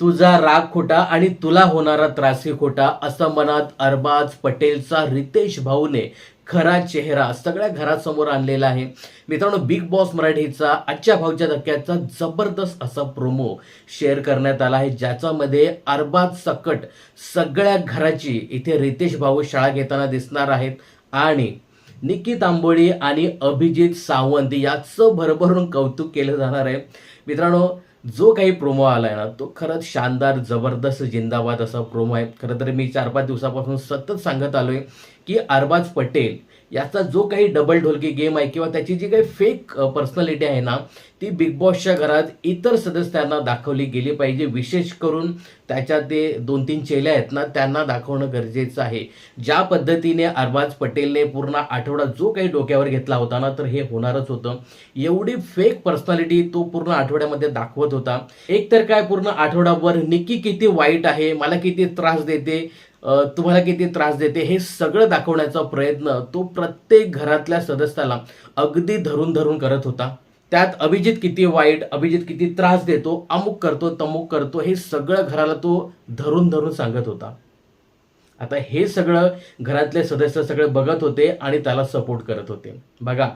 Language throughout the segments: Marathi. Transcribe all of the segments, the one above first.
तुझा राग खोटा आणि तुला होणारा त्रासही खोटा असं मनात अरबाज पटेलचा रितेश भाऊने खरा चेहरा सगळ्या घरासमोर आणलेला आहे. मित्रांनो बिग बॉस मराठीचा आजच्या भाऊच्या धक्क्याचा जबरदस्त असा प्रोमो शेअर करण्यात आला आहे ज्याच्यामध्ये अरबाज सकट सगळ्या घराची इथे रितेश भाऊ शाळा घेताना दिसणार आहेत. आणि निकी तांबोळी आणि अभिजित सावंत याचं भरभरून कौतुक केलं जाणार आहे. मित्रांनो जो काही प्रोमो आलाय ना तो खरंच शानदार जबरदस्त जिंदाबाद असा प्रोमो आहे. खरं तर मी चार पाच दिवसापासून सतत सांगत आलोय की अरबाज पटेल याचा जो काही डबल ढोलकी गेम आहे किंवा त्याची जी काही फेक पर्सनॅलिटी आहे ना ती बिग बॉसच्या घरात इतर सदस्यांना दाखवली गेली पाहिजे. विशेष करून त्याच्या ते दोन तीन चेले आहेत ना त्यांना दाखवणं गरजेचं आहे. ज्या पद्धतीने अरबाज पटेलने पूर्ण आठवडा जो काही डोक्यावर घेतला होता ना तर हे होणारच होतं. एवढी फेक पर्सनॅलिटी तो पूर्ण आठवड्यामध्ये दाखवत होता. एक तर काय पूर्ण आठवडाभर निकी किती वाईट आहे मला किती त्रास देते तुम्हाला किती त्रास देते हे सगळं दाखवण्याचा प्रयत्न तो प्रत्येक घरातल्या सदस्याला अगदी धरून धरून करत होता. त्यात अभिजित किती वाईट अभिजित किती त्रास देतो अमुक करतो तमुक करतो हे सगळं घराला तो धरून धरून सांगत होता. आता हे सगळं घरातले सदस्य सगळे बघत होते आणि त्याला सपोर्ट करत होते. बघा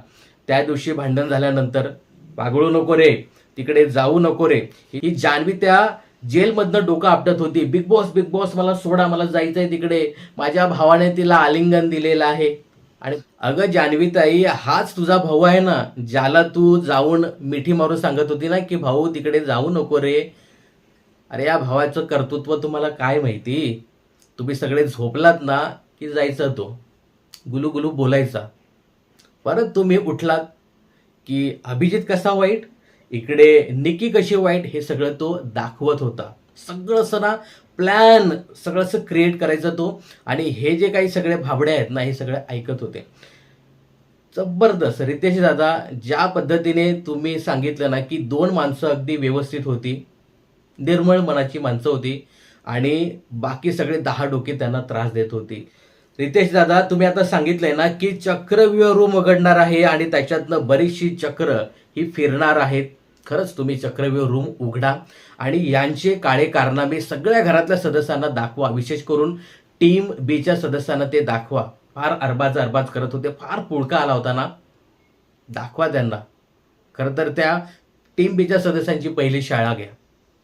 त्या दिवशी भांडण झाल्यानंतर पागळू नको रे तिकडे जाऊ नको रे. ही जान्हवी त्या जेलमधनं डोकं आपटत होती. बिग बॉस बिग बॉस मला सोडा मला जायचंय तिकडे. माझ्या भावाने तिला आलिंगन दिलेलं आहे. आणि अगं जान्हवी ताई हाच तुझा भाऊ आहे ना ज्याला तू जाऊन मिठी मारून सांगत होती ना की भाऊ तिकडे जाऊ नको रे. अरे या भावाचं कर्तृत्व तुम्हाला काय माहिती? तुम्ही सगळे झोपलात ना की जायचा तो? गुलू गुलू बोलायचा. परत तुम्ही उठलात की अभिजित कसा वाईट? इकडे निकी कशी वाईट हे सगळं तो दाखवत होता. सगळं असं ना प्लॅन सगळं असं क्रिएट करायचा तो आणि हे जे काही सगळे भाबडे आहेत ना हे सगळे ऐकत होते. जबरदस्त. रितेश दादा ज्या पद्धतीने तुम्ही सांगितलं ना की दोन माणसं अगदी व्यवस्थित होती निर्मळ मनाची माणसं होती आणि बाकी सगळे दहा डोके त्यांना त्रास देत होती. रितेश दादा तुम्ही आता सांगितलंय ना की चक्रव्यूह रूम उघडणार आहे आणि त्याच्यातनं बरीचशी चक्र ही फिरणार आहेत. खरंच तुम्ही चक्रव्यूह रूम उघडा आणि यांचे काळे कारनामे सगळ्या घरातल्या सदस्यांना दाखवा. विशेष करून टीम बीच्या सदस्यांना ते दाखवा. फार अरबाज अरबाज करत होते. फार पुळका आला होता ना. दाखवा त्यांना. खरं तर त्या टीम बीच्या सदस्यांची पहिली शाळा घ्या.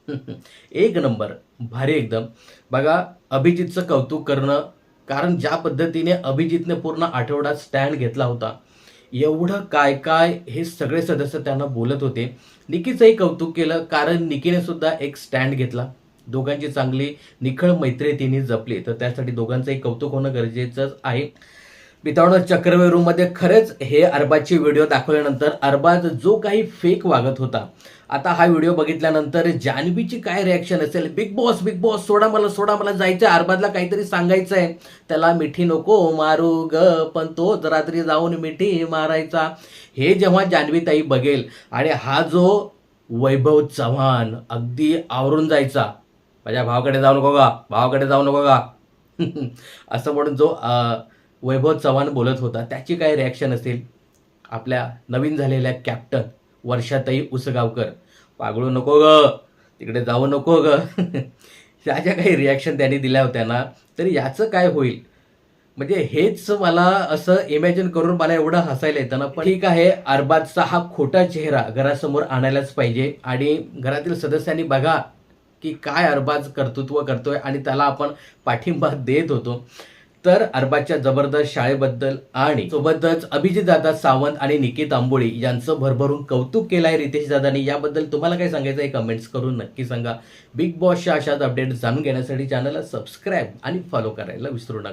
एक नंबर. भारी एकदम. बघा अभिजितचं कौतुक करणं. कारण ज्या पद्धतीने अभिजितने पूर्ण आठवडा स्टँड घेतला होता एवढं काय काय हे सगळे सदस्य त्यांना बोलत होते. निकीचंही कौतुक केलं कारण निकीने सुद्धा एक स्टँड घेतला. दोघांची चांगली निखळ मैत्री तिने जपली. तर त्यासाठी दोघांचंही कौतुक होणं गरजेचंच आहे. मित्रांनो चक्रव्यूह खरंच खरेच हे अरबाजचे व्हिडिओ दाखवल्यानंतर अरबाज जो काही फेक वागत होता आता हा व्हिडिओ बघितल्यानंतर जान्हवीची काय रिॲक्शन असेल? बिग बॉस बिग बॉस सोडा मला सोडा मला जायचं अरबाजला काहीतरी सांगायचं आहे त्याला मिठी नको मारू ग पण तोच रात्री जाऊन मिठी मारायचा. हे जेव्हा जान्हवीताई बघेल आणि हा जो वैभव चव्हाण अगदी आवरून जायचा माझ्या भावाकडे जाऊ नको का भावाकडे जाऊ नको का असं म्हणून जो आ, वैभव चव्हाण बोलत होता त्याची काय रिॲक्शन असेल? आपल्या नवीन झालेल्या कॅप्टन वर्षाताई उसगावकर. पागळू नको ग. तिकडे जाऊ नको ग. ज्या ज्या काही रिॲक्शन त्यांनी दिल्या होत्या ना तर याचं काय होईल? म्हणजे हेच मला असं इमॅजिन करून मला एवढं हसायला येतं ना. पण ठीक आहे अरबाजचा हा खोटा चेहरा घरासमोर आणायलाच पाहिजे. आणि घरातील सदस्यांनी बघा की काय अरबाज कर्तृत्व करतोय आणि त्याला आपण पाठिंबा देत होतो. तर अरबाजच्या जबरदस्त शाळेबद्दल आणि सोबतच अभिजित दादा सावंत आणि निकित आंबोळी यांचं भरभरून कौतुक केलं आहे रितेश दादानी. याबद्दल तुम्हाला काय सांगायचं आहे? कमेंट्स करून नक्की सांगा. बिग बॉसच्या अशाच अपडेट जाणून घेण्यासाठी चॅनलला सबस्क्राईब आणि फॉलो करायला विसरू नका.